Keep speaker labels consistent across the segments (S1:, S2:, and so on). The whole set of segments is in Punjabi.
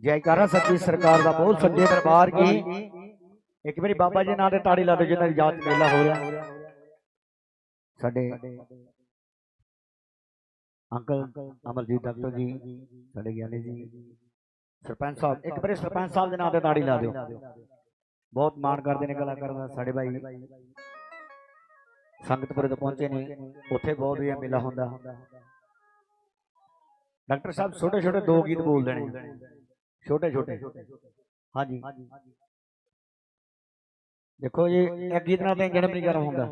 S1: ਜੈਕਾਰਾ ਸੱਚੀ ਸਰਕਾਰ ਦਾ ਬਹੁਤ ਸੱਜੇ ਦਰਬਾਰ ਕੀ? ਇੱਕ ਵਾਰੀ ਬਾਬਾ ਜੀ ਨਾਂ ਤੇ ਤਾੜੀ ਲਾ ਦਿਓ, ਜਿਨ੍ਹਾਂ ਦੀ ਯਾਦ ਮੇਲਾ ਹੋ ਰਿਹਾ। ਸਾਡੇ ਅੰਕਲ ਅਮਰਜੀਤ ਡਾਕਟਰ ਜੀ, ਸਾਡੇ ਗਿਆਨੀ ਜੀ, ਸਰਪੰਚ ਸਾਹਿਬ, ਇੱਕ ਵਾਰੀ ਸਰਪੰਚ ਸਾਹਿਬ ਦੇ ਨਾਂ ਤੇ ਤਾੜੀ ਲਾ ਦਿਓ। ਬਹੁਤ ਮਾਣ ਕਰਦੇ ਨੇ ਕਲਾਕਾਰ ਦਾ, ਸਾਡੇ ਭਾਈ ਸੰਗਤਪੁਰ ਤੋਂ ਪਹੁੰਚੇ ਨੇ, ਉੱਥੇ ਬਹੁਤ ਵਧੀਆ ਮੇਲਾ ਹੁੰਦਾ। ਡਾਕਟਰ ਸਾਹਿਬ ਛੋਟੇ ਛੋਟੇ ਦੋ ਗੀਤ ਬੋਲਦੇ ਨੇ ਛੋਟੇ ਛੋਟੇ। ਹਾਂਜੀ। ਦੇਖੋ ਜੀ ਇੱਕ ਗੀਤ ਨਾਲ ਤਾਂ ਜਨਮ ਨਹੀਂ ਹੁੰਦਾ।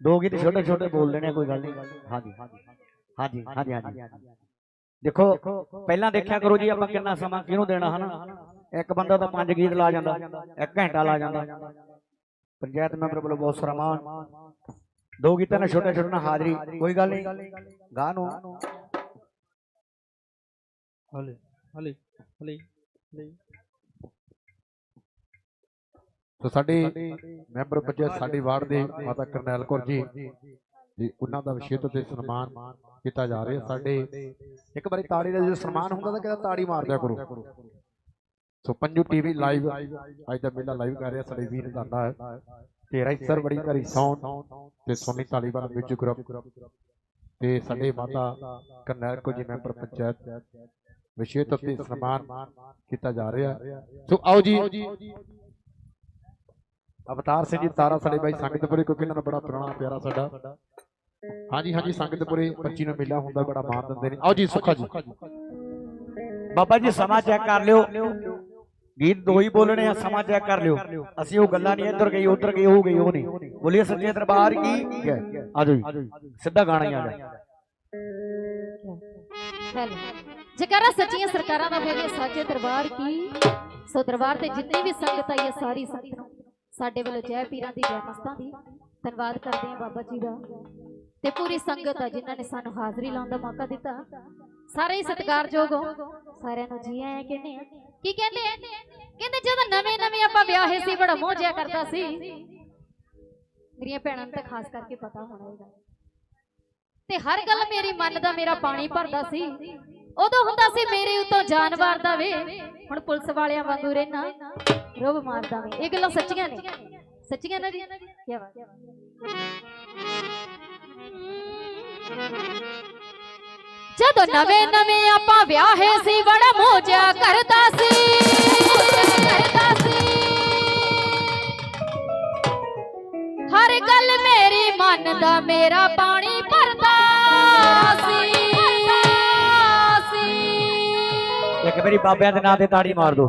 S1: ਦੋ ਗੀਤ ਛੋਟੇ ਛੋਟੇ ਬੋਲਦੇ ਨੇ ਕੋਈ ਗੱਲ ਨਹੀਂ। ਹਾਂਜੀ। ਹਾਂਜੀ ਹਾਂਜੀ ਹਾਂਜੀ। ਦੇਖੋ ਪਹਿਲਾਂ ਦੇਖਿਆ ਕਰੋ ਜੀ ਆਪਾਂ ਕਿੰਨਾ ਸਮਾਂ ਕਿਹਨੂੰ ਦੇਣਾ ਹਨਾ? ਇੱਕ ਬੰਦਾ ਤਾਂ ਪੰਜ ਗੀਤ ਲਾ ਜਾਂਦਾ ਇੱਕ ਘੰਟਾ ਲਾ ਜਾਂਦਾ। ਪੰਚਾਇਤ ਮੈਂਬਰ ਵੱਲੋਂ ਬਹੁਤ ਸਾਰਾ ਮਾਣ ਦੋ ਗੀਤਾਂ ਨਾਲ ਛੋਟੇ ਛੋਟੇ ਨਾਲ ਹਾਜ਼ਰੀ ਕੋਈ ਗੱਲ ਨਹੀਂ। ਗਾਹ ਨੂੰ।
S2: ਹਲੇ ਹਲੇ ਹਲੇ ਹਲੇ
S3: ਸੋ ਸਾਡੀ ਮੈਂਬਰ ਪੰਚਾਇਤ ਸਾਡੀ ਵਾਰਡ ਦੇ ਮਾਤਾ ਕਰਨੈਲ ਕੌਰ ਜੀ ਜੀ। ਉਹਨਾਂ ਦਾ ਵਿਸ਼ੇਸ਼ ਤੇ ਸਨਮਾਨ ਕੀਤਾ ਜਾ ਰਿਹਾ। ਸਾਡੇ ਇੱਕ ਵਾਰੀ ਤਾੜੀ ਦਾ ਜਦੋਂ ਸਨਮਾਨ ਹੁੰਦਾ ਤਾਂ ਕਹਿੰਦਾ ਤਾੜੀ ਮਾਰ ਦਿਆ ਕਰੋ। ਸੋ ਪੰਜੂ ਟੀਵੀ ਲਾਈਵ ਅੱਜ ਦਾ ਮੇਲਾ ਲਾਈਵ ਕਰ ਰਿਹਾ ਸਾਡੇ ਵੀਰ ਦਾਦਾ ਹੈ। ਤੇ ਰਾਈਸਰ ਬੜੀ ਘਰੀ ਸਾਊਂਡ ਤੇ ਸੋਨੀ ਤਾਲੀਬਾਨ ਮਿਊਜ਼ਿਕ ਗਰੁੱਪ। ਤੇ ਸਾਡੇ ਮਾਤਾ ਕਰਨੈਲ ਕੌਰ ਜੀ ਮੈਂਬਰ ਪੰਚਾਇਤ। ਵਿਸ਼ੇਸ਼ ਤੇ ਸਨਮਾਨ ਕੀਤਾ ਜਾ ਰਿਹਾ। ਸੋ ਆਓ ਜੀ। ਅਵਤਾਰ ਸਿੰਘ ਜੀ ਤਾਰਾ ਸਾਡੇ ਬਾਈ ਸੰਗਤਪੁਰੇ ਕਿਉਂਕਿ ਇਹਨਾਂ ਦਾ ਬੜਾ ਪੁਰਾਣਾ ਪਿਆਰਾ ਸਾਡਾ। ਹਾਂਜੀ ਹਾਂਜੀ ਸੰਗਤਪੁਰੇ 25 ਨੂੰ ਮੇਲਾ ਹੁੰਦਾ ਬੜਾ ਮਾਣ ਦਿੰਦੇ ਨੇ। ਆਓ ਜੀ ਸੁੱਖਾ ਜੀ।
S1: ਬਾਬਾ ਜੀ ਸਮਾਂ ਚੈੱਕ ਕਰ ਲਿਓ। ਗੀਤ ਦੋ ਹੀ ਬੋਲਣੇ ਆ ਸਮਾਂ ਚੈੱਕ ਕਰ ਲਿਓ। ਅਸੀਂ ਉਹ ਗੱਲਾਂ ਨਹੀਂ ਇੱਧਰ ਗਈ ਉੱਧਰ ਗਈ ਉਹ ਗਈ ਉਹ ਨਹੀਂ। ਬੋਲੀਏ ਸੱਚੇ ਦਰਬਾਰ ਕੀ? ਆਜੋ ਜੀ। ਸਿੱਧਾ ਗਾਣਾ ਹੀ ਆ ਜਾ
S4: ਹੈਲੋ ਜਕਾਰਾ ਸੱਚੀਆਂ ਸਰਕਾਰਾਂ ਦਾ ਬੋਲੇ ਸਾਚੇ ਦਰਬਾਰ ਕੀ? ਸੋ ਦਰਬਾਰ ਤੇ ਜਿੰਨੀ ਵੀ ਸੰਗਤ ਆਈ ਹੈ ਸਾਰੀ ਸੰਗਤ ਨੂੰ, ਸਾਡੇ ਵੱਲੋਂ ਜੈ ਪੀਰਾਂ ਦੀ, ਜੈ ਮਸਤਾਂ ਦੀ ਧੰਨਵਾਦ ਕਰਦੇ ਹਾਂ ਬਾਬਾ ਜੀ ਦਾ। ਤੇ ਪੂਰੀ ਸੰਗਤ ਆ ਜਿਨ੍ਹਾਂ ਨੇ ਸਾਨੂੰ ਹਾਜ਼ਰੀ ਲਾਉਣ ਦਾ ਮੌਕਾ ਦਿੱਤਾ। ਸਾਰੇ ਹੀ ਸਤਿਕਾਰਯੋਗ ਹੋ। ਸਾਰਿਆਂ ਨੂੰ ਜੀ ਆਇਆਂ ਕਹਿੰਦੇ ਆ ਕੀ ਕਹਿੰਦੇ ਕਹਿੰਦੇ ਜਦੋਂ ਨਵੇਂ ਨਵੇਂ ਆਪਾਂ ਵਿਆਹੇ ਸੀ, ਬੜਾ ਮੋਹ ਜਿਆ ਕਰਦਾ ਸੀ। ਮੇਰੀਆਂ ਭੈਣਾਂ ਨੂੰ ਤਾਂ ਖਾਸ ਕਰਕੇ ਪਤਾ ਹੋਣਾ ਇਹਦਾ ਤੇ ਹਰ ਗੱਲ ਮੇਰੀ ਮਨ ਦਾ ਮੇਰਾ ਪਾਣੀ ਭਰਦਾ ਸੀ। ਉਦੋਂ ਹੁੰਦਾ ਸੀ ਮੇਰੇ ਉਤੋਂ ਜਾਨਵਰ ਦਾ ਵੇ। ਹੁਣ ਪੁਲਿਸ ਵਾਲਿਆਂ ਵਾਂਗੂ ਰਹਿਣਾ। ਰੋਬ ਮਾਰਦਾ ਵੇ। ਇਹ ਗੱਲਾਂ ਸੱਚੀਆਂ ਨੇ। ਸੱਚੀਆਂ ਨਾ ਜੀ? ਕੀ ਬਾਤ ਜਦੋਂ ਨਵੇਂ ਨਵੇਂ ਆਪਾਂ ਵਿਆਹੇ ਸੀ, ਬੜਾ ਮੋਜਾ ਕਰਦਾ ਸੀ। ਕਰਦਾ ਸੀ ਹਰ ਗੱਲ ਮੇਰੀ ਮਨ ਦਾ ਮੇਰਾ ਪਾਣੀ ਭਰਦਾ ਸੀ।
S1: ਇੱਕ ਵਾਰੀ ਬਾਬਿਆਂ ਦੇ ਨਾਂ ਤੇ ਤਾੜੀ ਮਾਰ ਦਿਓ।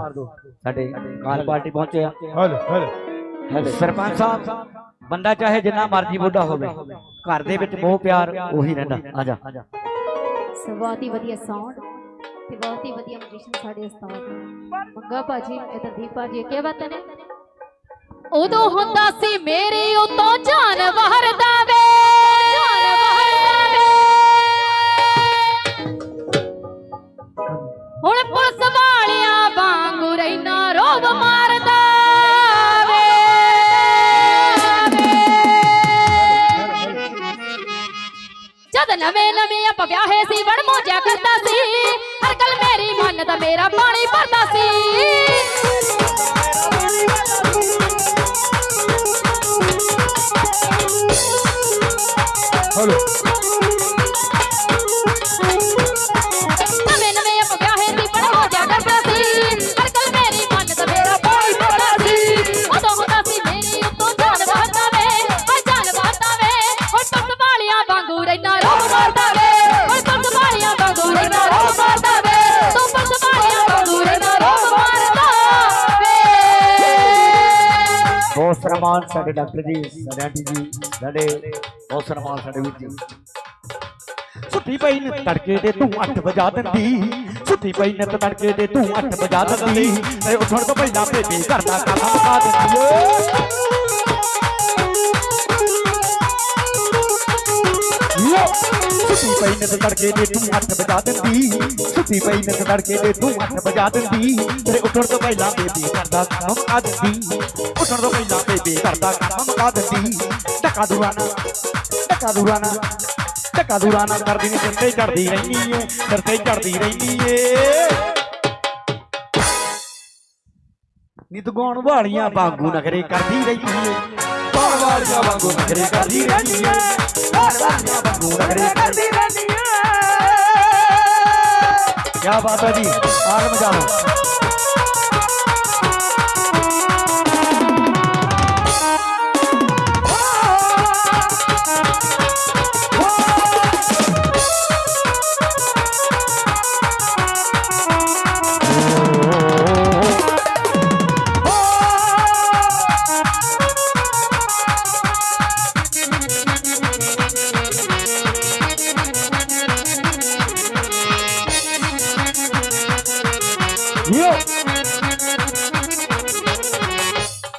S1: ਸਾਡੇ ਕਾਲ ਪਾਰਟੀ ਪਹੁੰਚੇ ਆ।
S3: ਹਲ ਹਲ।
S1: ਸਰਪੰਚ ਸਾਹਿਬ ਬੰਦਾ ਚਾਹੇ ਜਿੰਨਾ ਮਰਜ਼ੀ ਬੁੱਢਾ ਹੋਵੇ ਘਰ ਦੇ ਵਿੱਚ ਮੋਹ ਪਿਆਰ ਉਹੀ ਰਹਿੰਦਾ। ਆ ਜਾ।
S4: ਬਹੁਤ ਹੀ ਵਧੀਆ ਸਾਊਂਡ ਤੇ ਬਹੁਤ ਹੀ ਵਧੀਆ ਮਿਊਜ਼ੀਸ਼ੀਅਨ ਸਾਡੇ ਉਸਤਾਦ। ਮੰਗਾ ਭਾਜੀ ਇਧਰਦੀਪ ਭਾਜੀ ਕੀ ਬਾਤ ਨੇ? ਉਦੋਂ ਹੁੰਦਾ ਸੀ ਮੇਰੀ ਉਤੋਂ ਜਾਨਵਰ ਦਾ ਵੇ ਆਪਾਂ ਵਿਆਹੇ ਸੀ ਬੜ ਮੋਜਾ ਕਰਦਾ ਸੀ। ਹਰ ਗੱਲ ਮੇਰੀ ਮਨ ਦਾ ਮੇਰਾ ਪਾਣੀ ਭਰਦਾ ਸੀ।
S3: ਹਲੋ।
S1: ਸਨਮਾਨ ਸਾਡੇ ਡਾਕਟਰ ਜੀ, ਸਾਡੇ ਆਂਟੀ ਜੀ, ਸਾਡੇ ਬਹੁਤ ਸਨਮਾਨ ਸਾਡੇ ਵੀਰ ਜੀ। ਸੁੱਤੀ ਪਈ ਨੇ ਤੜਕੇ ਤੇ ਤੂੰ 8 ਵਜਾ ਦਿੰਦੀ। ਸੁੱਤੀ ਪਈ ਨੇ ਤੜਕੇ ਤੇ ਤੂੰ 8 ਵਜਾ ਦਿੰਦੀ। ਤੇ ਉੱਠਣ ਤੋਂ ਪਹਿਲਾਂ ਬੇਬੀ ਘਰ ਦਾ ਕੰਮ ਮੁਕਾ ਦਿੰਦੀ ਏ। ਲੋ ਸੁੱਤੀ ਪਈ ਨੇ ਤੜਕੇ ਦੇ ਤੂੰ ਅੱਠ ਵਜਾ ਦਿੰਦੀ। ਸੁੱਤੀ ਪਈ ਨੇ ਤੜਕੇ ਦੇ ਤੂੰ ਅੱਠ ਵਜਾ ਦਿੰਦੀ। ਤੇਰੇ ਉੱਠਣ ਤੋਂ ਪਹਿਲਾਂ ਬੇਬੀ ਕਰਦਾ ਕੰਮ ਮੁਕਾ ਦਿੰਦੀ ਉੱਠਣ ਤੋਂ ਪਹਿਲਾਂ ਬੇਬੀ ਕਰਦਾ ਕੰਮ ਮੁਕਾ ਦਿੰਦੀ ਟਕਾ ਦੁਰਾਨਾ ਟਕਾ ਦੁਰਾਨਾ ਟਕਾ ਦੁਰਾਨਾ ਕਰਦੀ ਨੀ, ਸਿਰ ਤੇ ਚੜਦੀ ਰਹਿੰਦੀ ਏ, ਸਿਰ ਤੇ ਚੜਦੀ ਰਹਿੰਦੀ ਏ। ਨਿਤ ਗਾਉਣ ਵਾਲੀਆਂ ਵਾਂਗੂ ਨਖਰੇ ਕਰਦੀ ਰਹਿੰਦੀ ਏ। ਵਾਲੀਆਂ ਵਾਂਗੂ ਨਖਰੇ ਕਰਦੀ ਰਹਿੰਦੀ ਏ। ਗਾਉਣ ਵਾਲੀਆਂ ਵਾਂਗੂ ਨਖਰੇ ਕਰਦੀ ਰਹਿੰਦੀ ਏ। ਕੀ ਬਾਤ ਹੈ ਜੀ ਆਰਮ ਜਾਓ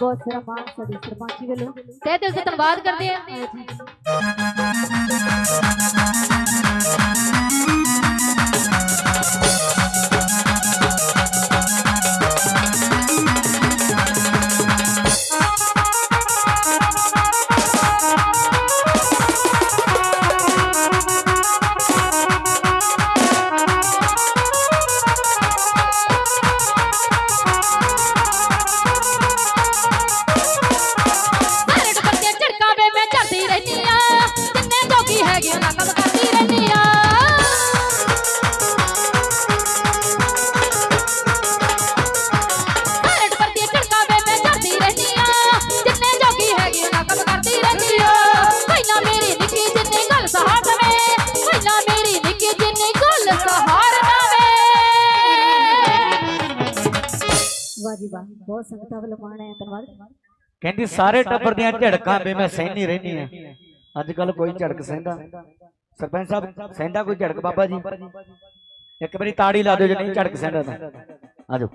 S4: ਬਹੁਤ ਸਾਰਾ ਸਾਡੀ ਸਰਪੰਚੀ ਵੱਲੋਂ। ਤਹਿ ਦਿਲ ਤੋਂ ਧੰਨਵਾਦ ਕਰਦੇ ਆ ਵਾਹ ਜੀ ਵਾਹ। ਬਹੁਤ ਸੰਗਤਾਂ ਵੱਲੋਂ ਮਾਣ ਹੈ ਧੰਨਵਾਦ।
S1: ਕਹਿੰਦੀ ਸਾਰੇ ਟੱਬਰ ਦੀਆਂ ਝੜਕਾਂ ਵੇ ਮੈਂ ਸਹਿਨੀ ਰਹਿਣੀ ਆ ਅੱਜ ਕੱਲ ਕੋਈ ਝੜਕ ਸਹਿੰਦਾ। ਸਰਪੰਚ ਸਾਹਿਬ ਸਹਿੰਦਾ ਕੋਈ ਝੜਕ ਬਾਬਾ ਜੀ? ਇੱਕ ਵਾਰੀ ਤਾੜੀ ਲਾ ਦਿਓ ਜੇ ਨਹੀਂ ਝੜਕ ਸਹਿੰਦਾ ਤਾਂ। ਆਜੋ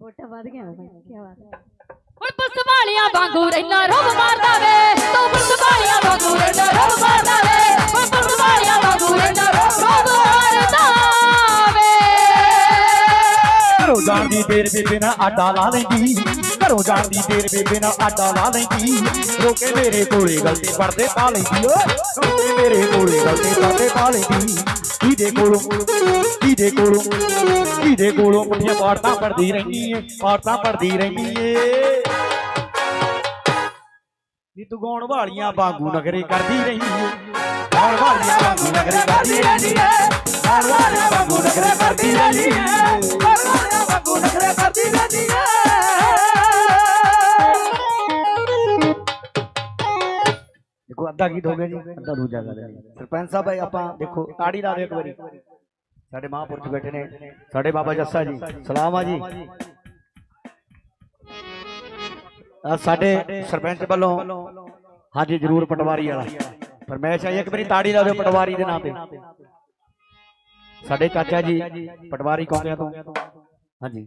S4: ਵੋਟਾਂ ਵਧ ਗਿਆ ਭਾਈ ਕੀ ਬਾਤ ਹੈ। ਹੁਣ ਪੁਲਿਸ ਵਾਲਿਆਂ ਵਾਂਗੂ ਰਹਿਣਾ ਰੋਬ ਮਾਰਦਾ ਵੇ। ਤੂੰ ਪੁਲਿਸ ਵਾਲਿਆਂ
S1: ਘਰੋਂ ਦੇਰ ਬੇਬੇ ਨਾਲ ਆਟਾ ਲਾ ਲੈਂਦੀ। ਘਰੋਂ ਜਾਣ ਦੇਰ ਬੇਬੇ ਨਾਲ ਆਟਾ ਲਾ ਲੈਂਦੀ। ਰੋਕੇ ਮੇਰੇ ਕੋਲੇ ਗਲਤੀ ਪੜਦੇ ਪਾ ਲੈਂਦੀ। ਓਏ, ਰੋਕੇ ਮੇਰੇ ਕੋਲੇ ਗਲਤੀ ਪੜਦੇ ਪਾ ਲੈਂਦੀ। ਕਿਹਦੇ ਕੋਲੋਂ ਕਿਹਦੇ ਕੋਲੋਂ ਕਿਹਦੇ ਕੋਲੋਂ ਪੁੱਠੀਆਂ ਪਾੜਤਾਂ ਪੜਦੀ ਰਹਿੰਦੀ ਏ, ਪਾੜਤਾਂ ਪੜਦੀ ਰਹਿੰਦੀ ਏ। ਨੀ ਤੂੰ ਗਾਉਣ ਵਾਲੀਆਂ ਬਾਗੂ ਨਗਰੇ ਕਰਦੀ ਰਹੀ ਏ। ਵਾਲੀਆਂ ਵਾਂਗੂ ਨਗਰੇ ਕਰਦੀ ਰਹਿੰਦੀ ਏ ਗਾਉਣ ਵਾਲੀਆਂ ਵਾਂਗੂ ਨਗਰੇ ਕਰਦੀ ਰਹਿੰਦੀ ਏ ਗਾਉਣ ਵਾਲੀਆਂ ਵਾਂਗੂ ਨਗਰੇ ਕਰਦੀ ਰਹਿੰਦੀ ਏ ਦੇਖੋ, ਅੱਧਾ ਗੀਤ ਹੋ ਗਿਆ ਜੀ, ਅੱਧਾ ਦੂਜਾ ਗਾ ਲਿਆ ਸਰਪੰਚ ਸਾਹਿਬ ਆਏ ਆਪਾਂ ਦੇਖੋ, ਤਾੜੀ ਲਾ ਦਿਓ ਇੱਕ ਵਾਰੀ। ਸਾਡੇ ਮਹਾਂਪੁਰਖ ਬੈਠੇ ਨੇ, ਸਾਡੇ ਬਾਬਾ ਜੱਸਾ ਜੀ, ਸਲਾਮ ਆ ਜੀ। ਸਾਡੇ ਸਰਪੰਚ ਵੱਲੋਂ ਹਾਂਜੀ, ਜਰੂਰ ਪਟਵਾਰੀ ਵਾਲਾ। ਫਰਮਾਇਸ਼ ਆਈ ਇੱਕ ਵਾਰੀ ਤਾੜੀ ਲਾ ਦਿਓ ਪਟਵਾਰੀ ਦੇ ਨਾਂ ਤੇ। ਸਾਡੇ ਚਾਚਾ ਜੀ ਪਟਵਾਰੀ ਕੌਂਕਿਆਂ ਤੋਂ। ਹਾਂਜੀ।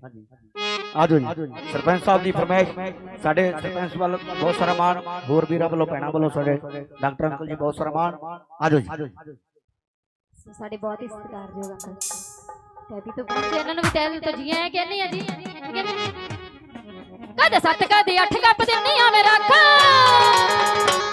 S1: ਆਜੋ ਜੀ। ਸਰਪੰਚ ਸਾਹਿਬ ਦੀ ਫਰਮਾਇਸ਼। ਸਾਡੇ ਸਰਪੰਚ ਵੱਲ ਬਹੁਤ ਸਾਰਾ ਮਾਣ। ਹੋਰ ਵੀਰਾਂ ਵੱਲੋਂ, ਭੈਣਾਂ ਵੱਲੋਂ ਸਾਡੇ ਡਾਕਟਰ ਅੰਕਲ ਜੀ ਬਹੁਤ ਸਾਰਾ ਮਾਣ। ਆਜੋ ਜੀ।
S4: ਸਾਡੇ ਬਹੁਤ ਹੀ ਸਤਿਕਾਰਯੋਗ ਅੰਕਲ ਟੈਪੀ ਤੋਂ ਪਹੁੰਚੇ ਇਹਨਾਂ ਨੂੰ ਵੀ ਤਹਿ ਤੋਂ ਜੀ ਕਹਿੰਦੇ ਆ ਜੀ। ਕਦੇ ਸੱਤ, ਕਦੇ ਅੱਠ ਕੱਪ ਦਿੰਨੀ ਆ ਮੇਰਾ ਅੱਖਾਂ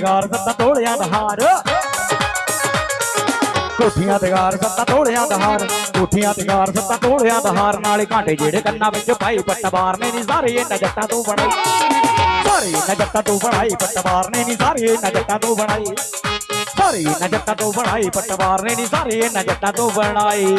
S4: ਤਗਾਰ ਸੱਤਾ
S1: ਤੋੜਿਆਂ ਦਾ ਹਾਰ। ਕੋਠੀਆਂ ਤੇ ਗਾਰ ਸੱਤਾ ਤੋੜਿਆਂ ਦਾ ਹਾਰ। ਕੋਠੀਆਂ ਤੇ ਗਾਰ ਸੱਤਾ ਤੋੜਿਆਂ ਦਾ ਹਾਰ। ਨਾਲੇ ਘਾਟੇ ਜਿਹੜੇ ਕੰਨਾਂ ਵਿੱਚ ਪਾਈ ਪੱਟਵਾਰ ਨੇ ਨਹੀਂ ਸਾਰੇ ਇਹਨਾਂ ਜੱਟਾਂ ਤੋਂ ਬਣਾਈ ਸਾਰੇ ਇਹਨਾਂ ਜੱਟਾਂ ਤੋਂ ਬਣਾਈ ਪੱਟਵਾਰ ਨੇ ਨਹੀਂ ਸਾਰੇ ਇਹਨਾਂ ਜੱਟਾਂ ਤੋਂ ਬਣਾਈ ਸਾਰੇ ਇਹਨਾਂ ਜੱਟਾਂ ਤੋਂ ਬਣਾਈ ਪੱਟਵਾਰ ਨੇ ਨਹੀਂ ਸਾਰੇ ਇਹਨਾਂ ਜੱਟਾਂ ਤੋਂ ਬਣਾਈ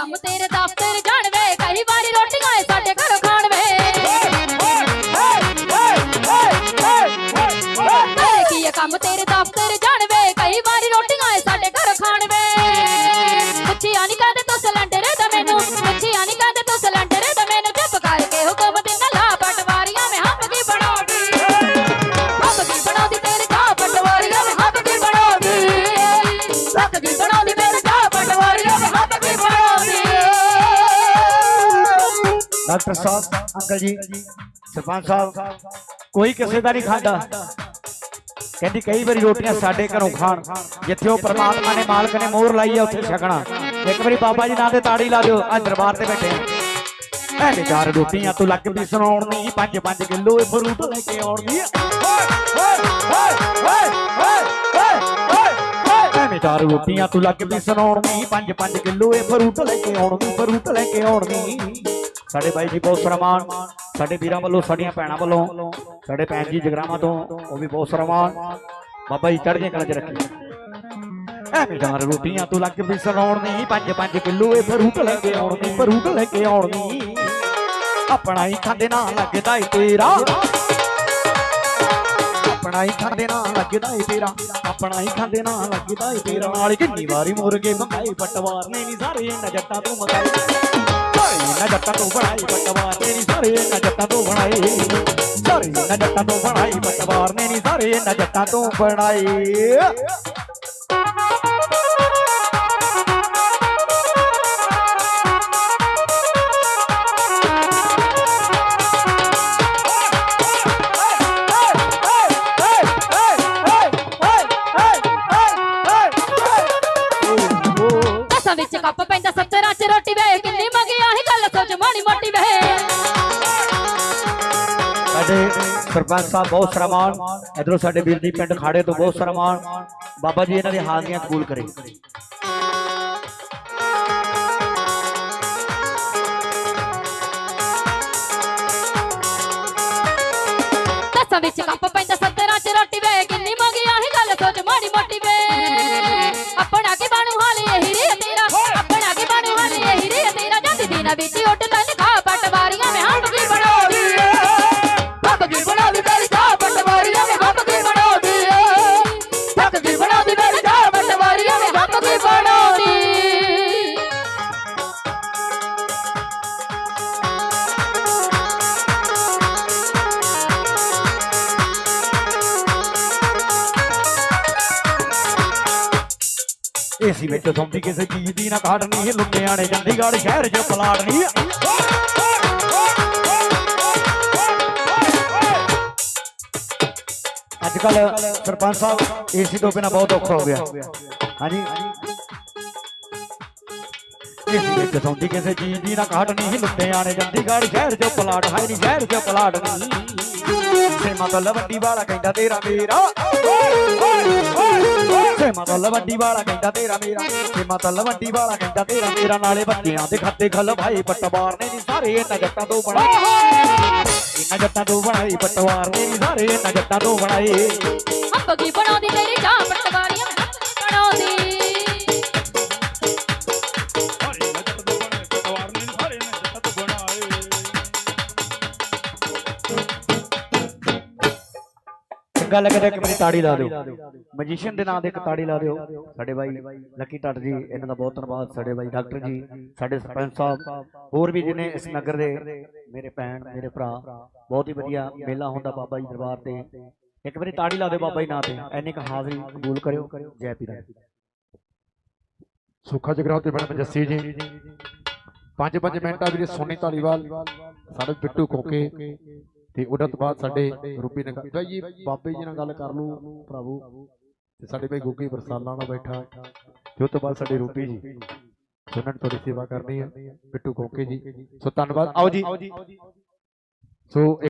S1: ਕੰਮ ਤੇਰੇ ਦਫ਼ਤਰ ਡਾਕਟਰ ਸਾਹਿਬ ਅੰਕਲ ਜੀ, ਸਰਪੰਚ ਸਾਹਿਬ। ਕੋਈ ਕਿਸੇ ਦਾ ਨਹੀਂ ਖਾਂਦਾ। ਕਹਿੰਦੀ ਕਈ ਵਾਰੀ ਰੋਟੀਆਂ ਸਾਡੇ ਘਰੋਂ ਖਾਣ, ਜਿੱਥੇ ਉਹ ਪ੍ਰਮਾਤਮਾ ਨੇ ਮਾਲਕ ਨੇ ਮੋਹਰ ਲਾਈ ਆ, ਉੱਥੇ ਛਕਣਾ। ਇੱਕ ਵਾਰੀ ਬਾਬਾ ਜੀ ਨਾਂ ਤੇ ਤਾੜੀ ਲਾ ਦਿਓ, ਅੱਜ ਦਰਬਾਰ ਤੇ ਬੈਠੇ ਆ। ਚਾਰ ਰੋਟੀਆਂ ਤੂੰ ਲੱਗ ਵੀ ਸੁਣਾਉਣ ਨਹੀਂ ਪੰਜ ਪੰਜ ਕਿਲੋ ਇਹ ਫਰੂਟ ਲੈ ਕੇ ਆਉਣੀ ਐਵੇਂ ਚਾਰ ਰੋਟੀਆਂ ਤੂੰ ਲੱਗ ਵੀ ਸੁਣਾਉਣ ਨਹੀਂ ਪੰਜ ਪੰਜ ਕਿਲੋ ਇਹ ਫਰੂਟ ਲੈ ਕੇ ਆਉਣੀ ਫਰੂਟ ਲੈ ਕੇ ਆਉਣੀ ਸਾਡੇ ਬਾਈ ਜੀ ਬਹੁਤ ਸਨਮਾਨ ਸਾਡੇ ਵੀਰਾਂ ਵੱਲੋਂ, ਸਾਡੀਆਂ ਭੈਣਾਂ ਵੱਲੋਂ, ਸਾਡੇ ਭੈਣ ਜੀ ਜਗਰਾਵਾਂ ਤੋਂ ਉਹ ਵੀ ਬਹੁਤ ਸਨਮਾਨ ਬਾਬਾ ਜੀ ਚੜ੍ਹਦੀਆਂ ਕਲਾ ਚ ਰੱਖੀ ਐਵੇਂ ਚਾਰ ਰੋਟੀਆਂ ਤੋਂ ਲੱਗ ਵੀ ਸੁਣਾਉਣ ਪੰਜ ਪੰਜ ਕਿਲੋ ਇਹ ਫਰੂਟ ਲੈ ਕੇ ਆਉਣੀ ਫਰੂਟ ਲੈ ਕੇ ਆਉਣੀ ਆਪਣਾ ਹੀ ਖਾਂਦੇ ਨਾ ਲੱਗਦਾ ਏ ਤੇਰਾ। ਆਪਣਾ ਹੀ ਖਾਂਦੇ ਨਾ ਲੱਗਦਾ ਏ ਤੇਰਾ। ਆਪਣਾ ਹੀ ਖਾਂਦੇ ਨਾ ਲੱਗਦਾ ਏ ਤੇਰਾ। ਨਾਲ ਕਿੰਨੀ ਵਾਰੀ ਮੁਰਗੇ ਮੰਗਾਏ, ਪਟਵਾਰ ਨੇ ਨਹੀਂ ਸਾਰੇ ਜੱਟਾਂ ਤੋਂ ਮੰਗਾਏ। ਸਾਰੇ ਇਹਨਾਂ ਜੱਟਾਂ ਤੋਂ ਬਣਾਈ, ਪਟਵਾਰ ਨੇ ਨਹੀਂ ਸਾਰੇ ਇਹਨਾਂ ਜੱਟਾਂ ਤੋਂ ਬਣਾਈ। ਸਾਰੇ ਇਹਨਾਂ ਜੱਟਾਂ ਤੋਂ ਬਣਾਈ, ਪਟਵਾਰ ਨੇ ਨਹੀਂ ਸਾਰੇ ਇਹਨਾਂ ਜੱਟਾਂ ਤੋਂ ਬਣਾਈ। ਸਰਪੰਚ ਸਾਹਿਬ, ਬਹੁਤ ਸਨਮਾਨ। ਇਧਰੋਂ ਸਾਡੇ ਵੀਰ ਜੀ ਪਿੰਡ ਖਾੜੇ ਤੋਂ ਬਹੁਤ ਸਨਮਾਨ। ਬਾਬਾ ਜੀ ਇਹਨਾਂ ਦੀ ਹਾਜ਼ਰੀਆਂ ਕਬੂਲ ਕਰੇ।
S4: ਦਸਾਂ ਵਿੱਚ ਕੱਪ ਪੈਂਦਾ, ਸੱਤਰਾਂ ਚ ਰੋਟੀ ਵੇ। ਕਿੰਨੀ ਮੰਗੀ ਆਹੀ ਗੱਲ, ਸੋਚ ਮਾੜੀ ਮੋਟੀ ਵੇ। ਆਪਣਾ ਕੀ ਬਣੂ ਹਾਲ, ਇਹੀ ਰੇ ਤੇਰਾ। ਆਪਣਾ ਕੀ ਬਣੂ ਹਾਲ, ਇਹੀ ਰੇ ਤੇਰਾ। ਜਾਂਦੀ ਦਿਨਾਂ ਵਿੱਚ
S1: ਏਸੀ ਵਿੱਚ ਸੌਂਦੀ ਕਿਸੇ ਚੀਜ਼ ਦੀ ਨਾ ਕਾਢ ਲੁੱਟਿਆਣੇ ਚੰਡੀਗੜ੍ਹ ਸ਼ਹਿਰ 'ਚ ਪਲਾਟ ਅੱਜ ਕੱਲ ਸਰਪੰਚ ਸਾਹਿਬ, ਏਸੀ ਤੋਂ ਬਿਨਾ ਬਹੁਤ ਔਖਾ ਹੋ ਗਿਆ। ਹਾਂਜੀ। ਏਸੀ ਵਿੱਚ ਸੌਂਦੀ ਕਿਸੇ ਚੀਜ਼ ਦੀ ਨਾ ਕਾਢ ਨਹੀਂ ਲੁੱਟਿਆਣੇ ਚੰਡੀਗੜ੍ਹ ਸ਼ਹਿਰ 'ਚ ਪਲਾਟ ਹੈ ਨਹੀਂ, ਸ਼ਹਿਰ 'ਚ ਪਲਾਟ ਨਹੀਂ। ਸੇਮਾ ਵੱਡੀ ਵਾਲਾ ਕਹਿੰਦਾ, ਤੇਰਾ ਮੇਰਾ। ਤੋਂ ਲਵੰਡੀ ਵਾਲਾ ਕਹਿੰਦਾ ਤੇਰਾ ਮੇਰਾ ਤੋਂ ਲਵੰਡੀ ਵਾਲਾ ਕਹਿੰਦਾ ਤੇਰਾ ਮੇਰਾ। ਨਾਲੇ ਬੱਚਿਆਂ ਦੇ ਖਾਤੇ ਖਲ ਭਾਈ ਪਟਵਾਰ ਨੇ ਨੀ ਸਾਰੇ ਇਹਨਾਂ ਜੱਟਾਂ ਤੋਂ ਬਣਾਏ। ਇਹਨਾਂ ਜੱਟਾਂ ਤੋਂ ਬਣਾਈ ਪਟਵਾਰ ਨੇ ਨੀ ਸਾਰੇ ਇਹਨਾਂ ਜੱਟਾਂ ਤੋਂ ਬਣਾਏ।
S4: ਅੰਬ
S1: ਚੰਗਾ ਲੱਗਦਾ ਇੱਕ ਮੇਰੀ ਤਾੜੀ ਲਾ ਦਿਓ। ਮੈਜੀਸ਼ੀਅਨ ਦੇ ਨਾਂ ਦੇ ਇੱਕ ਤਾੜੀ ਲਾ ਦਿਓ। ਸਾਡੇ ਬਾਈ ਲੱਕੀ ਟੱਟ ਜੀ, ਇਹਨਾਂ ਦਾ ਬਹੁਤ ਧੰਨਵਾਦ। ਸਾਡੇ ਬਾਈ ਡਾਕਟਰ ਜੀ, ਸਾਡੇ ਸਰਪੰਚ ਸਾਹਿਬ, ਹੋਰ ਵੀ ਜਿਹਨੇ ਇਸ ਨਗਰ ਦੇ ਮੇਰੇ ਭੈਣ, ਮੇਰੇ ਭਰਾ, ਬਹੁਤ ਹੀ ਵਧੀਆ ਮੇਲਾ ਹੁੰਦਾ ਬਾਬਾ ਜੀ ਦਰਬਾਰ ਤੇ। ਇੱਕ ਵਾਰੀ ਤਾੜੀ ਲਾ ਦਿਓ ਬਾਬਾ ਜੀ ਨਾਂ ਤੇ। ਐਨੀ ਕੁ ਹਾਜ਼ਰੀ ਕਬੂਲ ਕਰਿਓ। ਜੈ ਪੀਰਾਂ
S3: ਸੁੱਖਾ ਜਗਰਾਉ ਤੇ ਮੈਡਮ ਜੱਸੀ ਜੀ। ਪੰਜ ਪੰਜ ਮਿੰਟਾਂ ਵੀਰੇ ਸੋਨੀ ਧਾਲੀਵਾਲ, ਸਾਡੇ ਬਿੱਟੂ ਕੋਕੇ। ਤੇ ਉਹਨਾਂ ਤੋਂ ਬਾਅਦ ਸਾਡੇ ਰੂਪੀ ਨੇ ਭਾਈ ਜੀ ਬਾਬੇ ਜੀ ਨਾਲ ਗੱਲ ਕਰ ਲੂ ਭਰਾਵੋ। ਤੇ ਸਾਡੇ ਭਾਈ ਗੁੱਗੀ ਬਰਸਾਲਾਂ ਨਾਲ ਬੈਠਾ। ਤੇ ਉਸ ਤੋਂ ਬਾਅਦ ਸਾਡੇ ਰੂਪੀ ਜੀ। ਉਹਨਾਂ ਨੇ ਤੁਹਾਡੀ ਸੇਵਾ ਕਰਨੀ ਹੈ ਬਿੱਟੂ ਕੋਕੇ ਜੀ। ਸੋ ਧੰਨਵਾਦ। ਆਓ ਜੀ। ਸੋ